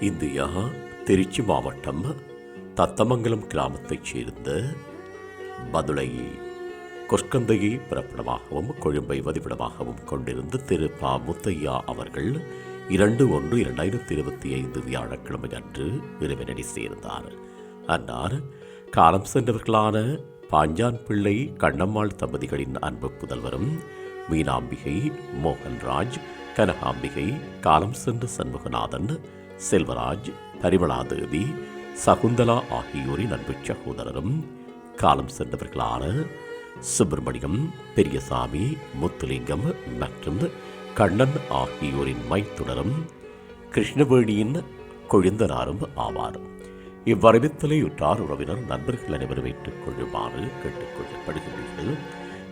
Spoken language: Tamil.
இந்தியா திருச்சி மாவட்டம் தத்தமங்கலம் கிராமத்தைச் சேர்ந்த பதுளை கொஸ்கந்தையை பிறப்பிடமாகவும் கொழும்பை வதிப்பிடமாகவும் கொண்டிருந்த திரு. பா. முத்தையா அவர்கள் இரண்டு ஒன்று இரண்டாயிரத்தி இருபத்தி ஐந்து வியாழக்கிழமை அன்று இறைவனடி சேர்ந்தார். அன்னார் காலம் சென்றவர்களான பாஞ்சான் பிள்ளை கண்ணம்மாள் தம்பதிகளின் அன்பு புதல்வரும் மீனாம்பிகை மோகன்ராஜ் கனகாம்பிகை காலம் சென்ற சண்முகநாதன் செல்வராஜ் பரிமளாதேவி சகுந்தலா ஆகியோரின் அன்பு சகோதரரும் காலம் சென்றவர்களான சுப்பிரமணியம் பெரியசாமி முத்துலிங்கம் மற்றும் கண்ணன் ஆகியோரின் மைத்துடரும் கிருஷ்ணவேணியின் கொழுந்தனாரும் ஆவார். இவ்வரவித்தலை உற்றார் உறவினர் நண்பர்கள் அனைவரும் ஏற்றுக் கொள்ளுமாறு கேட்டுக்கொள்ளப்படுகின்றீர்கள்